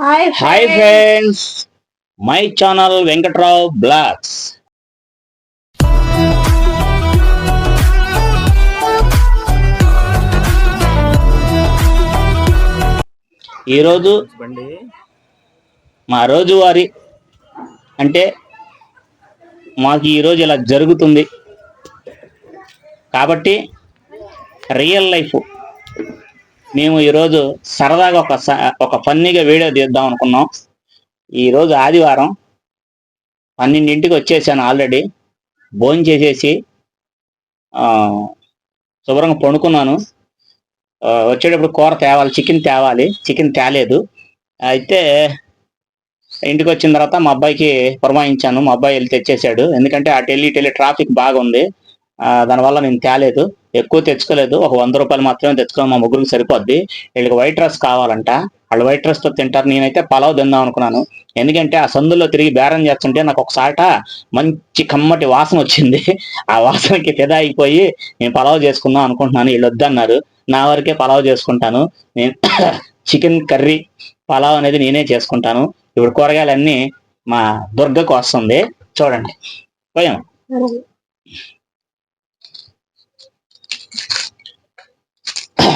Hi hi friends my channel Venkatrao blogs ఈరోజు మా రోజువారీ అంటే మాకు ఈరోజు ఇలా జరుగుతుంది. కాబట్టి రియల్ లైఫ్ మేము ఈరోజు సరదాగా ఒక స- ఒక ఫన్నీగా వీడియో తీద్దాం అనుకున్నాం. ఈరోజు ఆదివారం పన్నెండింటికి వచ్చేసాను ఆల్రెడీ. భోజనం చేసేసి శుభ్రంగా పండుకున్నాను. వచ్చేటప్పుడు కూర తేవాలి చికెన్ తేవాలి చికెన్ తేలేదు. అయితే ఇంటికి వచ్చిన తర్వాత మా అబ్బాయికి పురమాయించాను. మా అబ్బాయి వెళ్ళి తెచ్చేసాడు ఎందుకంటే అటు వెళ్ళి ఇటు వెళ్ళి ట్రాఫిక్ బాగుంది. దానివల్ల నేను తేలేదు. ఎక్కువ తెచ్చుకోలేదు. ఒక వంద రూపాయలు మాత్రమే తెచ్చుకున్నాను మా ముగ్గురికి సరిపోద్ది. వీళ్ళకి వైట్ రైస్ కావాలంట. వాళ్ళు వైట్ రైస్తో తింటారు. నేనైతే పలావ్ తిందాం అనుకున్నాను. ఎందుకంటే ఆ సందులో తిరిగి బేరం చేస్తుంటే నాకు ఒకసాట మంచి కమ్మటి వాసన వచ్చింది. ఆ వాసనకి ఫిదా అయిపోయి నేను పలావ్ చేసుకుందాం అనుకుంటున్నాను. వీళ్ళు వద్దన్నారు. నా వరకే పలావ్ చేసుకుంటాను. నేను చికెన్ కర్రీ పలావ్ అనేది నేనే చేసుకుంటాను. ఇప్పుడు కూరగాయలన్నీ మా దుర్గకు వస్తుంది. చూడండి. పోయాం.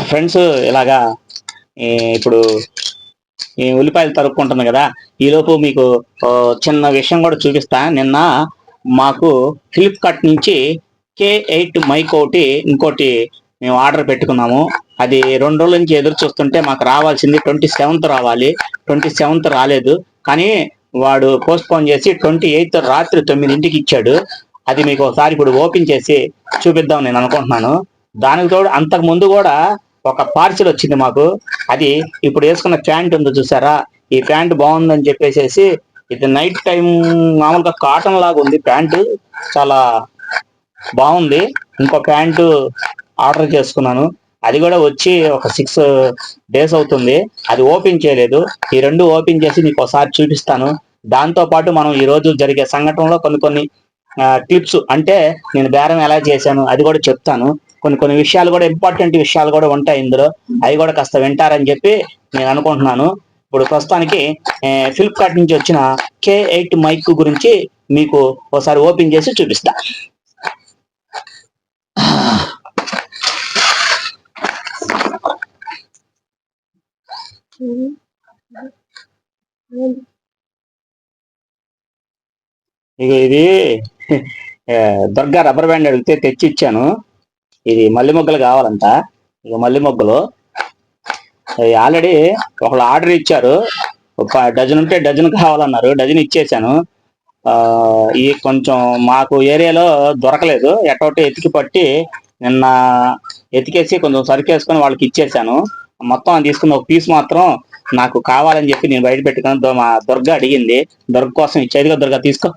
ఫ్రెండ్స్ ఇలాగా ఈ ఇప్పుడు ఈ ఉల్లిపాయలు తరుక్కుంటుంది కదా ఈలోపు మీకు చిన్న విషయం కూడా చూపిస్తా. నిన్న మాకు ఫ్లిప్కార్ట్ నుంచి కే ఎయిట్ మైక్ ఒకటి ఇంకోటి మేము ఆర్డర్ పెట్టుకున్నాము. అది రెండు రోజుల నుంచి ఎదురు చూస్తుంటే మాకు రావాల్సింది ట్వంటీ సెవెంత్ రావాలి. ట్వంటీ సెవెంత్ రాలేదు. కానీ వాడు పోస్ట్ పోన్ చేసి ట్వంటీ ఎయిత్ రాత్రి తొమ్మిదింటికి ఇచ్చాడు. అది మీకు ఒకసారి ఇప్పుడు ఓపెన్ చేసి చూపిద్దాం నేను అనుకుంటున్నాను. దానికి తోడు అంతకు ముందు కూడా ఒక పార్సిల్ వచ్చింది మాకు. అది ఇప్పుడు వేసుకున్న ప్యాంట్ ఉంది చూసారా? ఈ ప్యాంట్ బాగుందని చెప్పేసి ఇది నైట్ టైం మామూలుగా కాటన్ లాగా ఉంది ప్యాంటు. చాలా బాగుంది. ఇంకో ప్యాంటు ఆర్డర్ చేసుకున్నాను. అది కూడా వచ్చి ఒక సిక్స్ డేస్ అవుతుంది. అది ఓపెన్ చేయలేదు. ఈ రెండు ఓపెన్ చేసి మీకు ఒకసారి చూపిస్తాను. దాంతో పాటు మనం ఈ రోజు జరిగే సంఘటనలో కొన్ని కొన్ని టిప్స్ అంటే నేను బేరం ఎలా చేశాను అది కూడా చెప్తాను. కొన్ని కొన్ని విషయాలు కూడా ఇంపార్టెంట్ విషయాలు కూడా ఉంటాయి ఇందులో. అవి కూడా కాస్త వింటారని చెప్పి నేను అనుకుంటున్నాను. ఇప్పుడు ప్రస్తుతానికి ఫ్లిప్కార్ట్ నుంచి వచ్చిన కే ఎయిట్ మైక్ గురించి మీకు ఒకసారి ఓపెన్ చేసి చూపిస్తా. ఇక ఇది దుర్గా రబ్బర్ బ్యాండ్ అడిగితే తెచ్చి ఇచ్చాను ఇది మల్లె మొగ్గలు కావాలంట. ఇక మల్లె మొగ్గలు. ఆల్రెడీ ఒకళ్ళు ఆర్డర్ ఇచ్చారు. ఒక డజన్ ఉంటే డజన్ కావాలన్నారు. డజన్ ఇచ్చేసాను. ఈ కొంచెం మాకు ఏరియాలో దొరకలేదు. ఎటోటి ఎతికి పట్టి నిన్న ఎతికేసి కొంచెం సరికేసుకొని వాళ్ళకి ఇచ్చేసాను. మొత్తం అది తీసుకున్న ఒక పీస్ మాత్రం నాకు కావాలని చెప్పి నేను బయట పెట్టుకుని దో- మా దుర్గ అడిగింది. దుర్గ కోసం ఇచ్చేదిగా దుర్గ తీసుకో.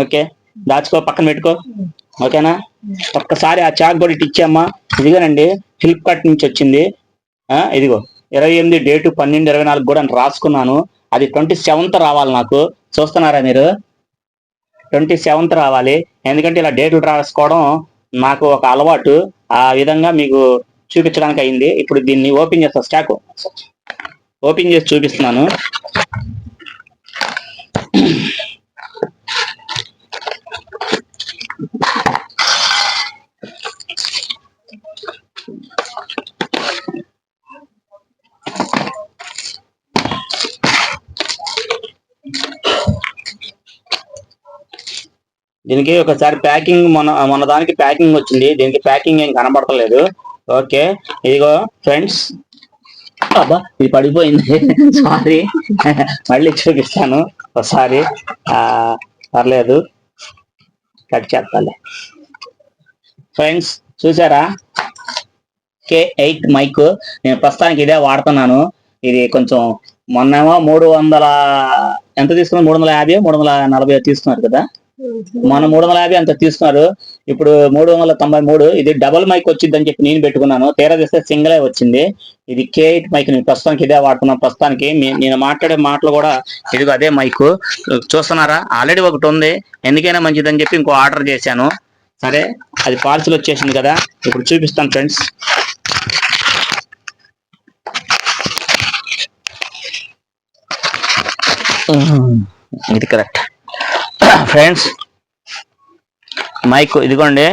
ఓకే. దాచుకో పక్కన పెట్టుకో. ఓకేనా? ఒక్కసారి ఆ చాక్ కూడా ఇటు ఇచ్చామ్మా ఇదిగోనండి ఫ్లిప్కార్ట్ నుంచి వచ్చింది. ఇదిగో ఇరవై ఎనిమిది డేటు పన్నెండు ఇరవై నాలుగు కూడా రాసుకున్నాను. అది ట్వంటీ సెవెంత్ రావాలి నాకు. చూస్తున్నారా మీరు? ట్వంటీ సెవెంత్ రావాలి. ఎందుకంటే ఇలా డేట్లు రాసుకోవడం నాకు ఒక అలవాటు. ఆ విధంగా మీకు చూపించడానికి అయింది. ఇప్పుడు దీన్ని ఓపెన్ చేస్తా స్టాక్. ఓపెన్ చేసి చూపిస్తున్నాను. దీనికి ఒకసారి ప్యాకింగ్ మన మన దానికి ప్యాకింగ్ వచ్చింది. దీనికి ప్యాకింగ్ ఏం కనబడతలేదు. ఓకే. ఇదిగో ఫ్రెండ్స్. అబ్బా ఇది పడిపోయింది. సారీ మళ్ళీ చూపిస్తాను. ఒకసారి. పర్లేదు. కట్ చేస్తాలే. ఫ్రెండ్స్ చూసారా? కే ఎయిట్ మైక్ నేను ప్రస్తుతానికి ఇదే వాడుతున్నాను. ఇది కొంచెం మొన్నేమో మూడు వందల ఎంత తీసుకున్నారు? మూడు వందల యాభై మూడు వందల నలభై తీసుకున్నారు కదా? మన మూడు వందల యాభై అంత తీసుకున్నారు. ఇప్పుడు మూడు వందల తొంభై మూడు ఇది డబుల్ మైక్ వచ్చింది అని చెప్పి నేను పెట్టుకున్నాను. తీరా తీస్తే సింగిలే వచ్చింది. ఇది కే ఎయిట్ మైక్ నేను ప్రస్తుతానికి ఇదే వాడుతున్నాను. ప్రస్తుతానికి నేను మాట్లాడే మాటలు కూడా ఇదిగో అదే మైక్. చూస్తున్నారా? ఆల్రెడీ ఒకటి ఉంది. ఎందుకైనా మంచిదని చెప్పి ఇంకో ఆర్డర్ చేశాను. సరే అది పార్సిల్ వచ్చేసింది కదా. ఇప్పుడు చూపిస్తాను ఫ్రెండ్స్. ఇది కరెక్ట్. ఫ్రెండ్స్ మైక్ ఇదిగోండి.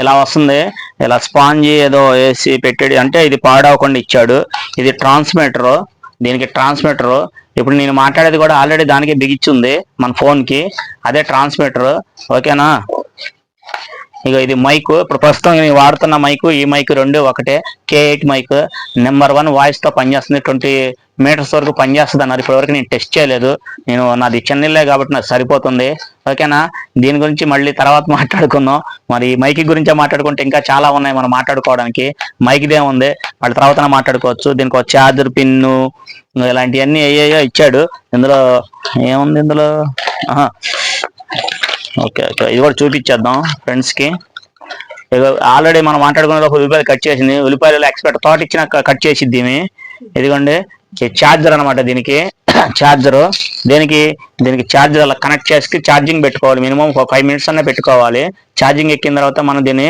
ఇలా వస్తుంది? ఇలా స్పాంజీ ఏదో వేసి పెట్టాడు. అంటే ఇది పాడవకుండా ఇచ్చాడు. ఇది ట్రాన్స్మిటర్. దీనికి ట్రాన్స్మిటర్. ఇప్పుడు నేను మాట్లాడేది కూడా ఆల్రెడీ దానికి బిగిచ్చింది మన ఫోన్కి. అదే ట్రాన్స్మిటర్. ఓకేనా? ఇక ఇది మైక్. ఇప్పుడు ప్రస్తుతం నేను వాడుతున్న మైక్ ఈ మైక్ రెండు ఒకటే. K eight mic. Number one వాయిస్తో పనిచేస్తుంది. ట్వంటీ మీటర్స్ వరకు పనిచేస్తుంది అన్నారు ఇప్పటివరకు నేను టెస్ట్ చేయలేదు. నేను నాది చెన్నైలే కాబట్టి నాకు సరిపోతుంది. ఓకేనా? దీని గురించి మళ్ళీ తర్వాత మాట్లాడుకుందాం. మరి ఈ మైక్ గురించే మాట్లాడుకుంటే ఇంకా చాలా ఉన్నాయి మనం మాట్లాడుకోవడానికి. మైక్దే ఉంది. మళ్ళీ తర్వాత మాట్లాడుకోవచ్చు. దీనికి ఒక చార్జర్ పిన్ను ఇలాంటివన్నీ అయ్యాయో ఇచ్చాడు. ఇందులో ఏముంది ఇందులో? Okay okay. ఇది కూడా చూపించేద్దాం ఫ్రెండ్స్కి ఆల్రెడీ మనం మాట్లాడుకున్న లోపు ఉల్లిపాయలు కట్ చేసింది. ఉల్లిపాయలు ఎక్స్పర్ట్ తోట ఇచ్చిన కట్ చేసిద్ది ఈమె. ఇదిగోండి ఛార్జర్ అన్నమాట దీనికి. ఛార్జర్. దీనికి దీనికి ఛార్జర్ అలా కనెక్ట్ చేసి ఛార్జింగ్ పెట్టుకోవాలి. మినిమం ఒక ఫైవ్ మినిట్స్ అన్న పెట్టుకోవాలి. ఛార్జింగ్ ఎక్కిన తర్వాత మనం దీన్ని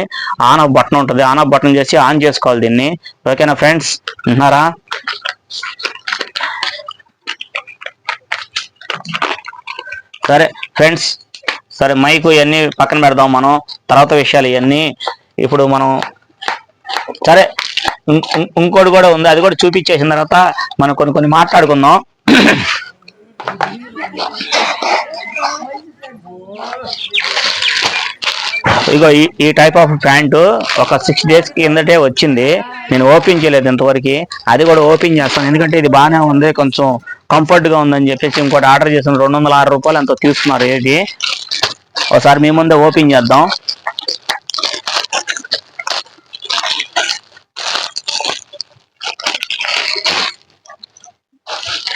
ఆన్ ఆఫ్ బటన్ ఉంటుంది. ఆన్ ఆఫ్ బటన్ చేసి ఆన్ చేసుకోవాలి దీన్ని. ఓకేనా ఫ్రెండ్స్? ఉన్నారా సరే ఫ్రెండ్స్ సరే మైకు ఇవన్నీ పక్కన పెడదాం మనం. తర్వాత విషయాలు ఇవన్నీ. ఇప్పుడు మనం సరే ఇంకోటి కూడా ఉంది. అది కూడా చూపించేసిన తర్వాత మనం కొన్ని కొన్ని మాట్లాడుకుందాం. ఇగో ఈ ఈ టైప్ ఆఫ్ ప్యాంటు ఒక సిక్స్ డేస్ కిందటే వచ్చింది. నేను ఓపెన్ చేయలేదు ఇంతవరకు. అది కూడా ఓపెన్ చేస్తాను. ఎందుకంటే ఇది బాగానే ఉంది. కొంచెం కంఫర్ట్గా ఉందని చెప్పేసి ఇంకోటి ఆర్డర్ చేసిన రెండు వందల ఆరు రూపాయలు ఎంతో తీసుకున్నారు ఏది. ఒకసారి మీ ముందే ఓపెన్ చేద్దాం.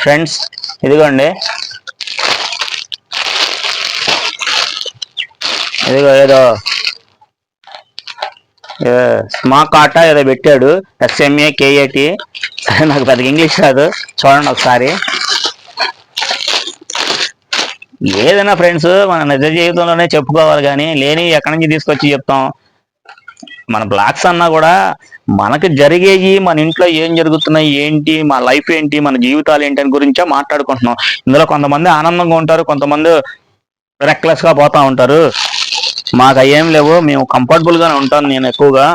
ఫ్రెండ్స్ ఇదిగోండి. ఇదిగో ఏదో స్మాక్ ఆట ఏదో పెట్టాడు. ఎస్ఎంఏ కేఏటి నాకు పెద్ద ఇంగ్లీష్ రాదు. చూడండి ఒకసారి. ఏదైనా ఫ్రెండ్స్ మన నిజ జీవితంలోనే చెప్పుకోవాలి కానీ లేని ఎక్కడి నుంచి తీసుకొచ్చి చెప్తాం? మన బ్లాగ్స్ అన్నా కూడా మనకు జరిగేవి మన ఇంట్లో ఏం జరుగుతున్నాయి ఏంటి మా లైఫ్ ఏంటి మన జీవితాలు ఏంటి అని గురించే మాట్లాడుకుంటున్నాం. ఇందులో కొంతమంది ఆనందంగా ఉంటారు కొంతమంది రెక్లెస్గా పోతా ఉంటారు. మాకు అయ్యేం లేవు మేము కంఫర్టబుల్ గానే ఉంటాను నేను ఎక్కువగా.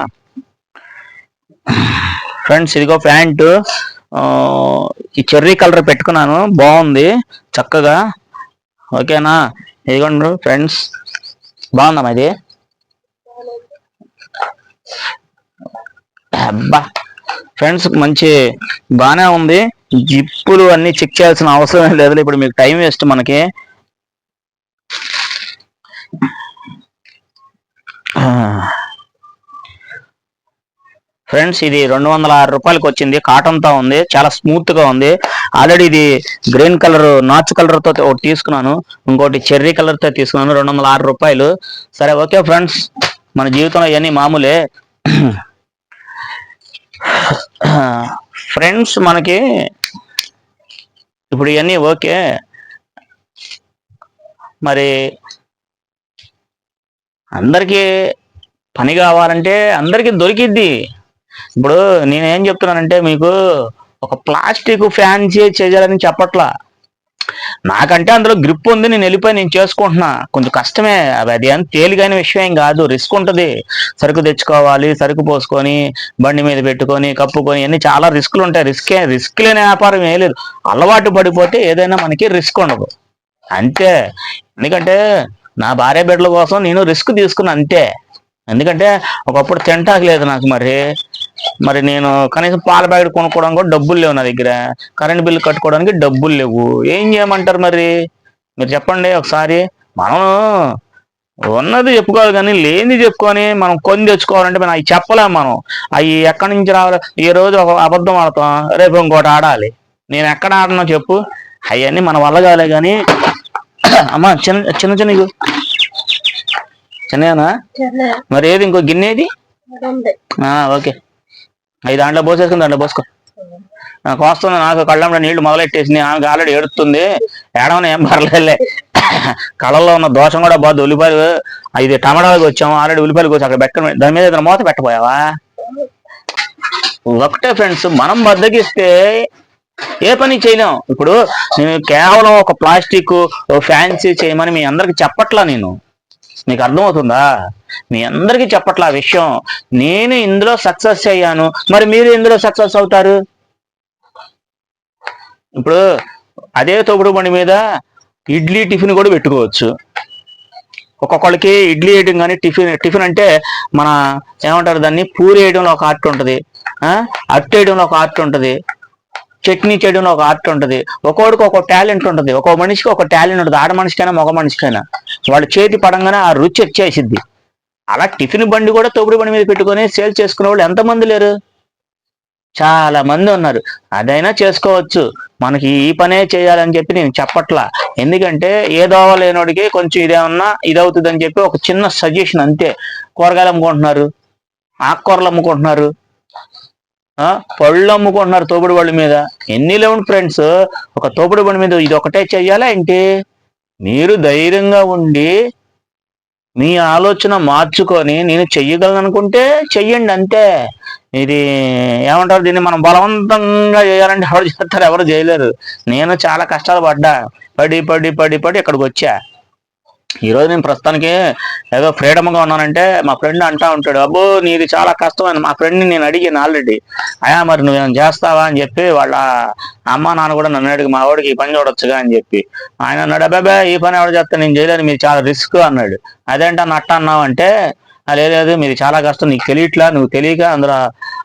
ఫ్రెండ్స్ ఇదిగో ప్యాంటు. ఈ చెర్రీ కలర్ పెట్టుకున్నాను బాగుంది చక్కగా. ఓకేనా? ఇదిగోండి ఫ్రెండ్స్ బాగుందమ్మా ఇది. అబ్బా. ఫ్రెండ్స్ మంచి బాగానే ఉంది. జిప్పులు అన్ని చెక్ చేయాల్సిన అవసరం లేదు. ఇప్పుడు మీకు టైం వేస్ట్ మనకి. ఫ్రెండ్స్ ఇది రెండు వందల ఆరు రూపాయలకి వచ్చింది. కాటన్తో ఉంది. చాలా స్మూత్గా ఉంది. ఆల్రెడీ ఇది గ్రీన్ కలర్ నాచు కలర్తో ఒకటి తీసుకున్నాను. ఇంకోటి చెర్రీ కలర్తో తీసుకున్నాను. రెండు వందల ఆరు రూపాయలు. సరే ఓకే ఫ్రెండ్స్ మన జీవితంలో ఇవన్నీ మామూలే. ఫ్రెండ్స్ మనకి ఇప్పుడు ఇవన్నీ ఓకే. మరి అందరికీ పని కావాలంటే అందరికీ దొరికిద్ది. ఇప్పుడు నేనేం చెప్తున్నానంటే మీకు ఒక ప్లాస్టిక్ ఫ్యాన్సీ చేయాలని చెప్పట్లా. నాకంటే అందులో గ్రిప్ ఉంది నేను వెళ్ళిపోయి నేను చేసుకుంటున్నా. కొంచెం కష్టమే అది అది ఏం తేలికైన విషయం ఏం కాదు. రిస్క్ ఉంటుంది. సరుకు తెచ్చుకోవాలి సరుకు పోసుకొని బండి మీద పెట్టుకొని కప్పుకొని అన్ని చాలా రిస్కులు ఉంటాయి. రిస్క్ రిస్క్ లేని వ్యాపారం ఏం లేదు. అలవాటు పడిపోతే ఏదైనా మనకి రిస్క్ ఉండదు. అంతే. ఎందుకంటే నా భార్య బిడ్డల కోసం నేను రిస్క్ తీసుకున్నా అంతే. ఎందుకంటే ఒకప్పుడు తింటాక లేదు నాకు మరి. మరి నేను కనీసం పాల ప్యాకెట్ కొనుక్కోవడానికి కూడా డబ్బులు లేవు నా దగ్గర. కరెంట్ బిల్లు కట్టుకోవడానికి డబ్బులు లేవు. ఏం చేయమంటారు మరి? మీరు చెప్పండి ఒకసారి. మనం ఉన్నది చెప్పుకోవాలి కానీ లేనిది చెప్పుకొని మనం కొని తెచ్చుకోవాలంటే మనం అవి చెప్పలేం మనం. అవి ఎక్కడి నుంచి రావాలి? ఈ రోజు ఒక అబద్ధం ఆడతాం. రేపు ఇంకోటి ఆడాలి. నేను ఎక్కడ ఆడనో చెప్పు. అవన్నీ మన వల్ల కాలే కానీ. అమ్మా చిన్న చిన్న చిన్న ఇగో. చిన్నగానా మరి ఏది ఇంకో గిన్నె ఏది? ఆ, ఓకే. అవి దాంట్లో పోసేసుకుని దాంట్లో పోసుకో. నాకు వస్తుంది నాకు కళ్ళంలో నీళ్ళు మొదలెట్టేసింది ఆమెకు ఆల్రెడీ ఏడుతుంది. ఏడవని ఏం పర్లేదులే. కళ్ళల్లో ఉన్న దోషం కూడా బాధ ఉల్లిపాయలు ఇది టమాటాలకు వచ్చాము. ఆల్రెడీ ఉల్లిపాయలు వచ్చి అక్కడ పెట్ట దాని మీద ఇద్దరు మూత పెట్టపోయావా ఒకటే ఫ్రెండ్స్ మనం బద్దకిస్తే ఏ పని చేయలేం. ఇప్పుడు నేను కేవలం ఒక ప్లాస్టిక్ ఫ్యాన్సీ చేయమని మీ అందరికి చెప్పట్లా నేను. నీకు అర్థమవుతుందా? మీ అందరికీ చెప్పట్లా ఆ విషయం. నేను ఇందులో సక్సెస్ అయ్యాను. మరి మీరు ఇందులో సక్సెస్ అవుతారు? ఇప్పుడు అదే తోపుడు బండి మీద ఇడ్లీ టిఫిన్ కూడా పెట్టుకోవచ్చు. ఒక్కొక్కళ్ళకి ఇడ్లీ వేయడం కానీ టిఫిన్ టిఫిన్ అంటే మన ఏమంటారు దాన్ని? పూరి వేయడంలో ఒక ఆర్ట్ ఉంటుంది. అట్టు వేయడంలో ఒక ఆర్ట్ ఉంటుంది. చట్నీ చేయడంలో ఒక ఆర్ట్ ఉంటుంది. ఒక్కొక్కడికి ఒక టాలెంట్ ఉంటుంది. ఒక్కో మనిషికి ఒక టాలెంట్ ఉంటుంది. ఆడ మనిషికైనా మగ మనిషికైనా. వాళ్ళ చేతి పడంగానే ఆ రుచి వచ్చేసిద్ది. అలా టిఫిన్ బండి కూడా తోపుడు బండి మీద పెట్టుకొని సేల్ చేసుకునే వాళ్ళు ఎంతమంది లేరు? చాలా మంది ఉన్నారు. అదైనా చేసుకోవచ్చు. మనకి ఈ పనే చేయాలని చెప్పి నేను చెప్పట్లా. ఎందుకంటే ఏదో లేనోడికి కొంచెం ఇదేమన్నా ఇదవుతుంది అని చెప్పి ఒక చిన్న సజెషన్ అంతే. కూరగాయలు అమ్ముకుంటున్నారు. ఆకుకూరలు అమ్ముకుంటున్నారు. పళ్ళు అమ్ముకుంటున్నారు తోపుడు బండి మీద. ఎన్ని లేవు ఫ్రెండ్స్ ఒక తోపుడు బండి మీద ఇది ఒకటే చెయ్యాలా ఏంటి? మీరు ధైర్యంగా ఉండి మీ ఆలోచన మార్చుకొని నేను చెయ్యగలను అనుకుంటే చెయ్యండి అంతే. ఇది ఏమంటారు దీన్ని మనం బలవంతంగా చేయాలంటే ఎవరు చేస్తారు ఎవరు చేయలేరు. నేను చాలా కష్టాలు పడ్డా. పడి పడి పడి పడి ఇక్కడికి వచ్చా. ఈరోజు నేను ప్రస్తుతానికి ఏదో ఫ్రీడమ్గా ఉన్నానంటే మా ఫ్రెండ్ అంటా ఉంటాడు అబ్బో నీది చాలా కష్టమైన మా ఫ్రెండ్ని నేను అడిగాను ఆల్రెడీ అయా మరి నువ్వేం చేస్తావా? అని చెప్పి వాళ్ళ అమ్మ నాన్న కూడా నన్ను అడిగి మా వాడికి ఈ పని చూడొచ్చుగా? అని చెప్పి. ఆయన అన్నాడు అబ్బాబా ఈ పని ఎవడ చేస్తా నేను చేయలేను మీరు చాలా రిస్క్ అన్నాడు. అదేంటా నట్ట అన్నావు అంటే లేదు లేదు మీది చాలా కష్టం నీకు తెలియట్లా నువ్వు తెలియక అందులో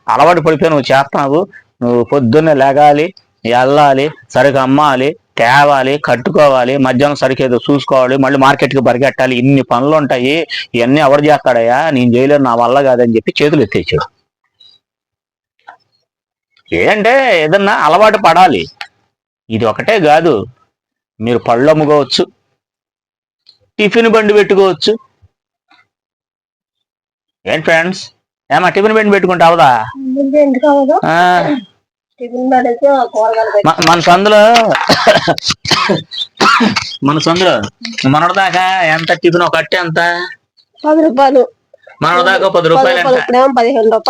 అలవాటు పడిపోయి నువ్వు చేస్తున్నావు నువ్వు పొద్దున్నే లేగాలి వెళ్ళాలి సరిగ్గా అమ్మాలి తేవాలి కట్టుకోవాలి మధ్యాహ్నం సరిగ్గా ఏదో చూసుకోవాలి మళ్ళీ మార్కెట్కి పరిగెట్టాలి ఇన్ని పనులు ఉంటాయి ఇవన్నీ ఎవరు చేస్తాడయ్యా? నేను చేయలేను నా వల్ల కాదని చెప్పి చేతులు ఎత్తేసాడు. ఏంటంటే ఏదన్నా అలవాటు పడాలి. ఇది ఒకటే కాదు మీరు పళ్ళు అమ్ముకోవచ్చు టిఫిన్ బండి పెట్టుకోవచ్చు. ఏంటి ఫ్రెండ్స్? ఏమా టిఫిన్ బండి పెట్టుకుంటే మన సందులో మన సందులో మనడు దాకా ఎంత టిఫిన్ ఒక అట్టే ఎంత? పది రూపాయలు. మనడు దాకా పది రూపాయలు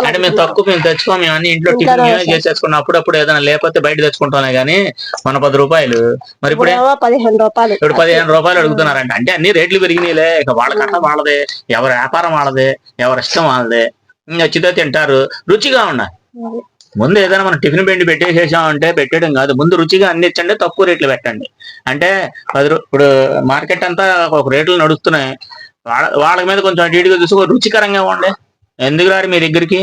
అంటే మేము తక్కువ మేము తెచ్చుకోం మేము అన్ని ఇంట్లో టిఫిన్ చేసేసుకున్నాం అప్పుడప్పుడు ఏదైనా లేకపోతే బయట తెచ్చుకుంటామే గానీ మన పది రూపాయలు. మరి ఇప్పుడే పదిహేను రూపాయలు. ఇప్పుడు పదిహేను రూపాయలు అడుగుతున్నారంట. అంటే అన్ని రేట్లు పెరిగినాయిలే. ఇక వాళ్ళకంట వాళ్ళదే. ఎవరి వ్యాపారం వాళ్ళదే. ఎవరి ఇష్టం వాళ్ళదే. నచ్చితే తింటారు. రుచిగా ఉండాలి. ముందు ఏదైనా మనం టిఫిన్ పిండి పెట్టేసేసామంటే పెట్టడం కాదు. ముందు రుచిగా అందించండి తక్కువ రేట్లు పెట్టండి. అంటే పది ఇప్పుడు మార్కెట్ అంతా ఒక రేట్లు నడుస్తున్నాయి. వాళ్ళ వాళ్ళ మీద కొంచెం అటు ఇటుగా చూసుకో రుచికరంగా ఉండే. ఎందుకు రారు మీ దగ్గరికి?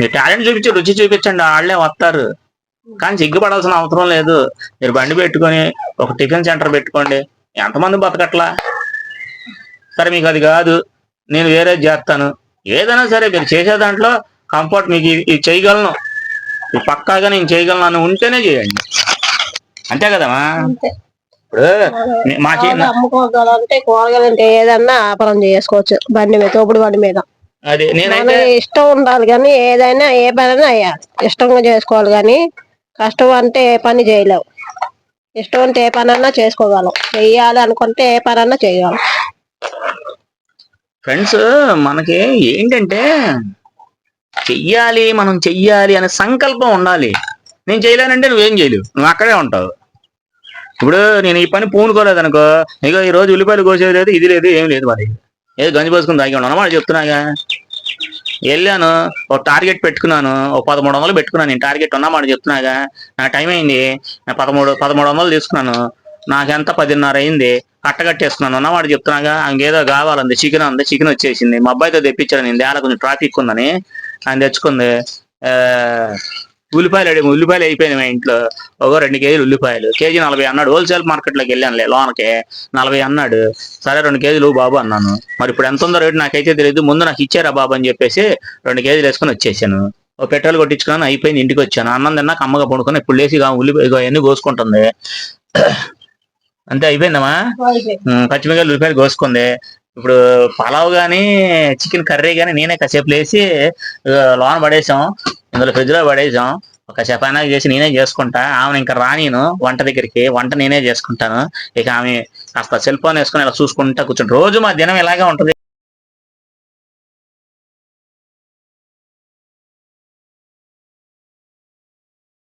మీరు టాలెంట్ చూపించి రుచి చూపించండి వాళ్ళే వస్తారు. కానీ సిగ్గుపడాల్సిన అవసరం లేదు. మీరు బండి పెట్టుకొని ఒక టిఫిన్ సెంటర్ పెట్టుకోండి. ఎంతమంది బతకట్లా? సరే మీకు అది కాదు. నేను వేరే చేస్తాను. ఏదైనా సరే మీరు చేసే దాంట్లో కంఫర్ట్ మీకు ఇది చేయగలను. ఇది పక్కాగా నేను చేయగలను అని ఉంటేనే చేయండి. అంతే కదమ్మా? ఇప్పుడు అమ్ముకోగలంటే ఏదన్నా వ్యాపారం చేసుకోవచ్చు బండి మీద తోపుడు బండి మీద. అది నేనైతే మనకి ఇష్టం ఉండాలి కానీ ఏదైనా ఏ పనైనా అయ్యాలి ఇష్టంగా చేసుకోవాలి కానీ కష్టం అంటే ఏ పని చేయలేవు. ఇష్టం అంటే ఏ పనన్నా చేసుకోగలం. చెయ్యాలి అనుకుంటే ఏ పనన్నా చేయగలం ఫ్రెండ్స్ మనకి ఏంటంటే చెయ్యాలి మనం చెయ్యాలి అనే సంకల్పం ఉండాలి. నేను చేయలేనంటే నువ్వేం చేయలేవు. నువ్వు అక్కడే ఉంటావు. ఇప్పుడు నేను ఈ పని పూనుకోలేదు అనుకో ఇక ఈ రోజు ఉల్లిపాయలు కోసేది లేదు ఇది లేదు ఏం లేదు మరి. ఏదో గంజి పోసుకుని తాగి ఉన్నాను. అన్నమాట చెప్తున్నాగా వెళ్ళాను ఒక టార్గెట్ పెట్టుకున్నాను ఒక పదమూడు వందలు పెట్టుకున్నాను. నేను టార్గెట్ ఉన్నమాట చెప్తున్నాగా నా టైం అయింది. నా పదమూడు పదమూడు వందలు తీసుకున్నాను. నాకెంత పదిన్నర అయింది. కట్టగట్టేస్తున్నాను ఉన్నమాట చెప్తున్నాగా ఇంకేదో కావాలంది చికెన్ ఉంది చికెన్ వచ్చేసింది. మా అబ్బాయితో తెప్పించాను. నేను దేళ కొంచెం ట్రాఫిక్ ఉందని. ఆయన తెచ్చుకుంది. ఉల్లిపాయలు అడిగి ఉల్లిపాయలు అయిపోయినాయి మా ఇంట్లో. ఒక రెండు కేజీలు ఉల్లిపాయలు. కేజీ నలభై అన్నాడు. హోల్సేల్ మార్కెట్లోకి వెళ్ళానులే లోనకి. నలభై అన్నాడు. సరే రెండు కేజీలు బాబు అన్నాను. మరి ఇప్పుడు ఎంత ఉందో రేటు నాకైతే తెలియదు ముందు నాకు ఇచ్చారా బాబు అని చెప్పేసి రెండు కేజీలు వేసుకొని వచ్చేసాను. ఓ పెట్రోల్ కొట్టించుకున్నాను అయిపోయింది ఇంటికి వచ్చాను. అన్నం తిన్నాక అమ్మగా పడుకొని ఇప్పుడు ఇక ఉల్లిపాయ ఇగో అవన్నీ కోసుకుంటుంది. అంతే అయిపోయిందమ్మా? పచ్చిమిరకాయలు ఉల్లిపాయలు కోసుకుంది. ఇప్పుడు పలావ్ కానీ చికెన్ కర్రీ కానీ నేనే కాసేపు లేసి లోన పడేసాం. ఇందులో ఫ్రిడ్జ్లో పడేసాం. ఒక చపానా చేసి నేనే చేసుకుంటా. ఆమెను ఇంకా రానీను వంట దగ్గరికి. వంట నేనే చేసుకుంటాను. ఇక ఆమె కాస్త సెల్ ఫోన్ వేసుకొని ఇలా చూసుకుంటా కూర్చుంటాం. రోజు మా దినం ఇలాగే ఉంటది.